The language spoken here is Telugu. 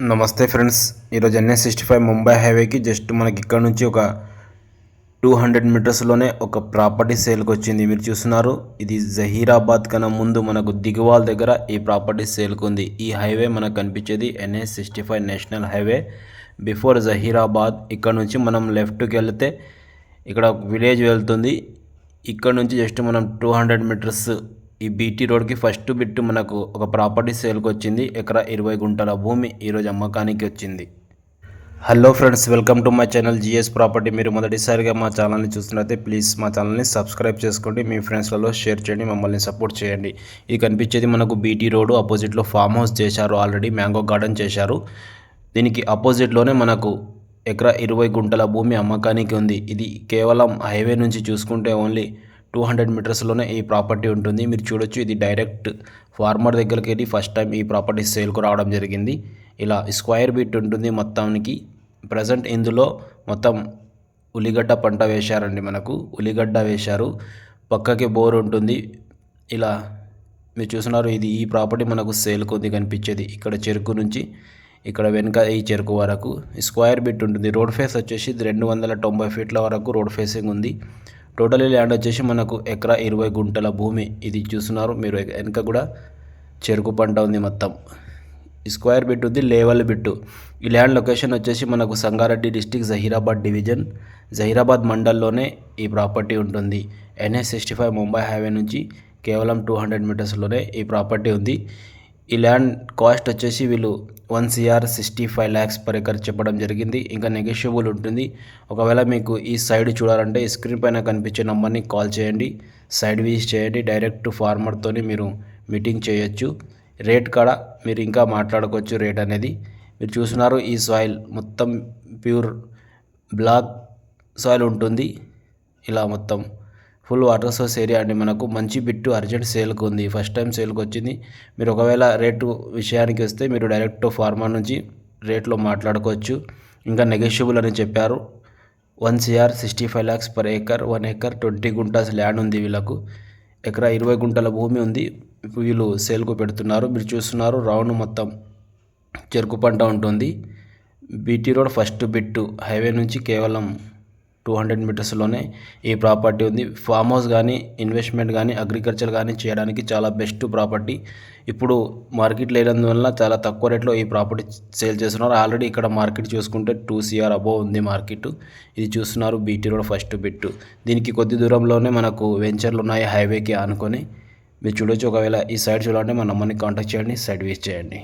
నమస్తే ఫ్రెండ్స్. ఈరోజు ఎన్ఎస్ సిక్స్టీ ఫైవ్ ముంబై హైవేకి జస్ట్ మనకి ఇక్కడ నుంచి ఒక టూ హండ్రెడ్ మీటర్స్లోనే ఒక ప్రాపర్టీ సేల్కి వచ్చింది. మీరు చూస్తున్నారు ఇది జహీరాబాద్ కన్నా ముందు మనకు దిగువాల్ దగ్గర ఈ ప్రాపర్టీ సేల్కి ఉంది. ఈ హైవే మనకు కనిపించేది NS sixty five national highway. Before Zaheerabad ఇక్కడ నుంచి మనం లెఫ్ట్కి వెళ్తే ఇక్కడ ఒక విలేజ్ వెళ్తుంది. ఇక్కడ నుంచి జస్ట్ మనం టూ హండ్రెడ్ మీటర్స్ ఈ బీటీ రోడ్కి ఫస్ట్ బిట్ మనకు ఒక ప్రాపర్టీ సేల్కి వచ్చింది ఎకరా ఇరవై గుంటల భూమి ఈరోజు అమ్మకానికి వచ్చింది. Hello friends welcome to my channel GS property. మీరు మొదటిసారిగా మా ఛానల్ని చూస్తున్నట్లయితే ప్లీజ్ మా ఛానల్ని సబ్స్క్రైబ్ చేసుకోండి. మీ ఫ్రెండ్స్లలో షేర్ చేయండి మమ్మల్ని సపోర్ట్ చేయండి. ఇది కనిపించేది మనకు బీటీ రోడ్ అపోజిట్లో ఫామ్ హౌస్ చేశారు ఆల్రెడీ మ్యాంగో గార్డెన్ చేశారు. దీనికి అపోజిట్లోనే మనకు ఎకరా ఇరవై గుంటల భూమి అమ్మకానికి ఉంది. ఇది కేవలం హైవే నుంచి చూసుకుంటే ఓన్లీ టూ హండ్రెడ్ మీటర్స్లోనే ఈ ప్రాపర్టీ ఉంటుంది. మీరు చూడొచ్చు ఇది డైరెక్ట్ ఫార్మర్ దగ్గరికి వెళ్ళి ఫస్ట్ టైం ఈ ప్రాపర్టీ సేల్కు రావడం జరిగింది. ఇలా స్క్వేర్ బీట్ ఉంటుంది మొత్తానికి. ప్రజెంట్ ఇందులో మొత్తం ఉల్లిగడ్డ పంట వేశారండి మనకు. ఉల్లిగడ్డ వేశారు. పక్కకి బోర్ ఉంటుంది. ఇలా మీరు చూస్తున్నారు ఇది ఈ ప్రాపర్టీ మనకు సేల్ ఉంది కనిపించేది ఇక్కడ చెరుకు నుంచి ఇక్కడ వెనుక ఈ చెరుకు వరకు. స్క్వేర్ బిట్ ఉంటుంది. రోడ్ ఫేస్ వచ్చేసి రెండు వందల తొంభై ఫీట్ల వరకు రోడ్ ఫేసింగ్ ఉంది. టోటలీ ల్యాండ్ వచ్చేసి మనకు ఎకరా ఇరవై గుంటల భూమి. ఇది చూస్తున్నారు మీరు వెనుక కూడా చెరుకు పంట ఉంది మొత్తం. స్క్వేర్ బిట్ ఉంది లేవల్ బిట్టు ఈ ల్యాండ్ లొకేషన్ వచ్చేసి మనకు సంగారెడ్డి డిస్టిక్ జహీరాబాద్ డివిజన్. జహీరాబాద్ మండల్లోనే ఈ ప్రాపర్టీ ఉంటుంది. NS sixty five Mumbai highway నుంచి కేవలం టూ హండ్రెడ్ మీటర్స్లోనే ఈ ప్రాపర్టీ ఉంది. ఈ ల్యాండ్ కాస్ట్ వచ్చేసి వీళ్ళు one CR sixty five lakhs per acre చెప్పడం జరిగింది. ఇంకా నెగోషియబుల్ ఉంటుంది. ఒకవేళ మీకు ఈ సైడ్ చూడాలంటే స్క్రీన్ పైన కనిపించే నెంబర్ని కాల్ చేయండి. సైడ్ విజిట్ చేయండి. డైరెక్ట్ ఫార్మర్తోని మీరు మీటింగ్ చేయొచ్చు. రేట్ కాడ మీరు ఇంకా మాట్లాడుకోవచ్చు రేట్ అనేది. మీరు చూస్తున్నారు ఈ సాయిల్ మొత్తం ప్యూర్ బ్లాక్ సాయిల్ ఉంటుంది. ఇలా మొత్తం ఫుల్ వాటర్ సోర్స్ ఏరియా అండి. మనకు మంచి బిట్టు అర్జెంట్ సేల్కి ఉంది. ఫస్ట్ టైం సేల్కి వచ్చింది. మీరు ఒకవేళ రేటు విషయానికి వస్తే మీరు డైరెక్ట్ ఫార్మర్ నుంచి రేట్లో మాట్లాడుకోవచ్చు. ఇంకా నెగోషియబుల్ అని చెప్పారు. One CR sixty five lakhs per acre one acre twenty guntas land ఉంది వీళ్ళకు. ఎకరా ఇరవై గుంటల భూమి ఉంది. వీళ్ళు సేల్కు పెడుతున్నారు. మీరు చూస్తున్నారు రౌండ్ మొత్తం చెరుకు పంట ఉంటుంది. BT road first bit highway నుంచి కేవలం టూ హండ్రెడ్ మీటర్స్లోనే ఈ ప్రాపర్టీ ఉంది. ఫామ్ హౌస్ కానీ ఇన్వెస్ట్మెంట్ కానీ అగ్రికల్చర్ కానీ చేయడానికి చాలా బెస్ట్ ప్రాపర్టీ. ఇప్పుడు మార్కెట్ లేనందువల్ల చాలా తక్కువ రేట్లో ఈ ప్రాపర్టీ సేల్ చేస్తున్నారు. ఆల్రెడీ ఇక్కడ మార్కెట్ చూసుకుంటే టూ సిఆర్ అబోవ్ ఉంది మార్కెట్. ఇది చూస్తున్నారు బీటీ రోడ్ ఫస్ట్ బిట్ దీనికి కొద్ది దూరంలోనే మనకు వెంచర్లు ఉన్నాయి హైవేకి ఆనుకొని. మీరు చూడొచ్చు ఒకవేళ ఈ సైడ్ చూడాలంటే మన నెంబర్ని కాంటాక్ట్ చేయండి సైడ్ వేస్ట్ చేయండి.